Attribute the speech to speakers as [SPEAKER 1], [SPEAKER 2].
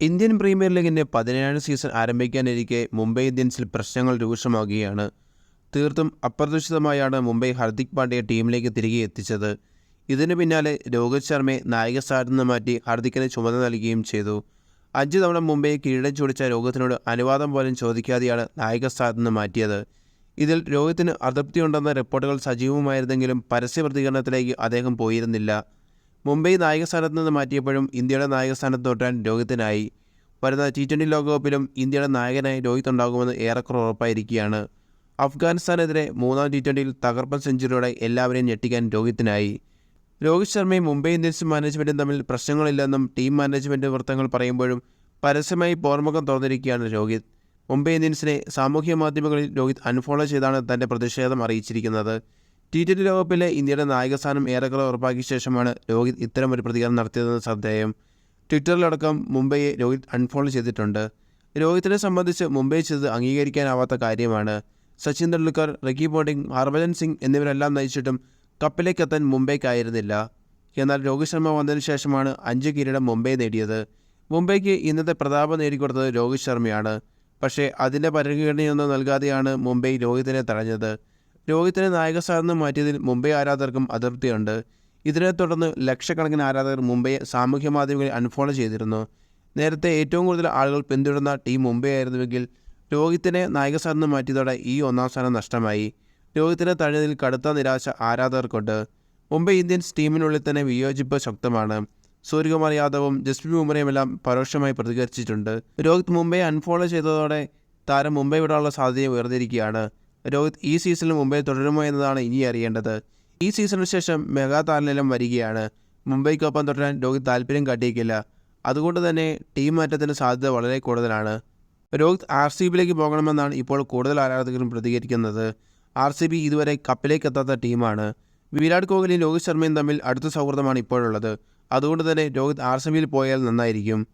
[SPEAKER 1] Indian premier ലീഗിന്റെ പതിനേഴാം season ആരംഭിക്കാനിരിക്കെ Mumbai ഇന്ത്യൻസിൽ പ്രശ്നങ്ങൾ രൂക്ഷമാകുകയാണ്. തീർത്തും അപ്രതീക്ഷിതമായാണ് മുംബൈ ഹർദിക് പാണ്ഡ്യയെ ടീമിലേക്ക് തിരികെ എത്തിച്ചത്. ഇതിനു പിന്നാലെ രോഹിത് ശർമ്മയെ നായക സ്ഥാനത്ത് നിന്ന് മാറ്റി ഹർദിക്കിന് ചുമതല നൽകുകയും ചെയ്തു. അഞ്ച് തവണ മുംബൈ കിരീടം ചൂടിച്ച രോഹിത്തിനോട് അനുവാദം പോലും ചോദിക്കാതെയാണ് നായക സ്ഥാനത്ത് നിന്ന് മാറ്റിയത്. ഇതിൽ രോഹിത്തിന് അതൃപ്തിയുണ്ടെന്ന റിപ്പോർട്ടുകൾ സജീവമായിരുന്നെങ്കിലും പരസ്യ പ്രതികരണത്തിലേക്ക് അദ്ദേഹം പോയിരുന്നില്ല. മുംബൈ നായക സ്ഥാനത്ത് നിന്ന് മാറ്റിയപ്പോഴും ഇന്ത്യയുടെ നായക സ്ഥാനത്ത് തൊട്ടാൻ രോഹിത്തിനായി. വരുന്ന ടി ട്വന്റി ലോകകപ്പിലും ഇന്ത്യയുടെ നായകനായി രോഹിത് ഉണ്ടാകുമെന്ന് ഏറെക്കുറെ ഉറപ്പായിരിക്കുകയാണ്. അഫ്ഗാനിസ്ഥാനെതിരെ മൂന്നാം ടി ട്വന്റിയിൽ തകർപ്പൻ സെഞ്ചുറിയോടെ എല്ലാവരെയും ഞെട്ടിക്കാൻ രോഹിത്തിനായി. രോഹിത് ശർമ്മയും മുംബൈ ഇന്ത്യൻസ് മാനേജ്മെന്റും തമ്മിൽ പ്രശ്നങ്ങളില്ലെന്നും ടീം മാനേജ്മെന്റ് വൃത്തങ്ങൾ പറയുമ്പോഴും പരസ്യമായി പോർമുഖം തുറന്നിരിക്കുകയാണ് രോഹിത്. മുംബൈ ഇന്ത്യൻസിനെ സാമൂഹ്യ മാധ്യമങ്ങളിൽ രോഹിത് അൺഫോളോ ചെയ്താണ് തന്റെ പ്രതിഷേധം അറിയിച്ചിരിക്കുന്നത്. ടി ട്വന്റി ലോകകപ്പിലെ ഇന്ത്യയുടെ നായകസ്ഥാനം ഏറെക്കുറെ ഉറപ്പാക്കിയ ശേഷമാണ് രോഹിത് ഇത്തരമൊരു പ്രതികരണം നടത്തിയതെന്ന് ശ്രദ്ധേയം. ട്വിറ്ററിലടക്കം മുംബൈയെ രോഹിത് അൺഫോളോ ചെയ്തിട്ടുണ്ട്. രോഹിത്തിനെ സംബന്ധിച്ച് മുംബൈ ചെയ്തത് അംഗീകരിക്കാനാവാത്ത കാര്യമാണ്. സച്ചിൻ തെണ്ടുൽക്കർ റക്കി പോണ്ടിങ് ഹർഭജൻ സിംഗ് എന്നിവരെല്ലാം നയിച്ചിട്ടും കപ്പിലേക്കെത്താൻ മുംബൈക്കായിരുന്നില്ല. എന്നാൽ രോഹിത് ശർമ്മ വന്നതിന് ശേഷമാണ് അഞ്ച് കിരീടം മുംബൈ നേടിയത്. മുംബൈക്ക് ഇന്നത്തെ പ്രതാപം നേടിക്കൊടുത്തത് രോഹിത് ശർമ്മയാണ്. പക്ഷേ അതിന്റെ പരിഗണനയൊന്നും നൽകാതെയാണ് മുംബൈ രോഹിത്തിനെ തടഞ്ഞത്. രോഹിത്തിനെ നായകസ്ഥാനം മാറ്റിയതിൽ മുംബൈ ആരാധകർക്കും അതൃപ്തിയുണ്ട്. ഇതിനെ തുടർന്ന് ലക്ഷക്കണക്കിന് ആരാധകർ മുംബൈയെ സാമൂഹ്യ മാധ്യമങ്ങളിൽ അൺഫോളോ ചെയ്തിരുന്നു. നേരത്തെ ഏറ്റവും കൂടുതൽ ആളുകൾ പിന്തുടർന്ന ടീം മുംബൈ ആയിരുന്നുവെങ്കിൽ രോഹിത്തിനെ നായകസ്ഥാനം മാറ്റിയതോടെ ഈ ഒന്നാം സ്ഥാനം നഷ്ടമായി. രോഹിത്തിനെ തഴഞ്ഞതിൽ കടുത്ത നിരാശ ആരാധകർക്കുണ്ട്. മുംബൈ ഇന്ത്യൻസ് ടീമിനുള്ളിൽ തന്നെ വിയോജിപ്പ് ശക്തമാണ്. സൂര്യകുമാർ യാദവും ജസ്പ്രീത് ബുംറയുമെല്ലാം പരോക്ഷമായി പ്രതികരിച്ചിട്ടുണ്ട്. രോഹിത് മുംബൈ അൺഫോളോ ചെയ്തതോടെ താരം മുംബൈ വിടാനുള്ള സാധ്യത ഉയർന്നിരിക്കുകയാണ്. രോഹിത് ഈ സീസണിൽ മുംബൈ തുടരുമോ എന്നതാണ് ഇനി അറിയേണ്ടത്. ഈ സീസണിന് ശേഷം മെഗാ താരനിലം വരികയാണ്. മുംബൈക്കൊപ്പം തുടരാൻ രോഹിത് താല്പര്യം കാട്ടിയേക്കില്ല അതുകൊണ്ട് തന്നെ ടീം മാറ്റത്തിന് സാധ്യത വളരെ കൂടുതലാണ്. രോഹിത് ആർ സി ബിയിലേക്ക് പോകണമെന്നാണ് ഇപ്പോൾ കൂടുതൽ ആരാധകരും പ്രതികരിക്കുന്നത്. ആർ സി ബി ഇതുവരെ കപ്പിലേക്ക് എത്താത്ത ടീമാണ്. വിരാട് കോഹ്ലിയും രോഹിത് ശർമ്മയും തമ്മിൽ അടുത്ത സൗഹൃദമാണ് ഇപ്പോഴുള്ളത്. അതുകൊണ്ട് തന്നെ രോഹിത് ആർ സി ബിയിൽ പോയാൽ നന്നായിരിക്കും.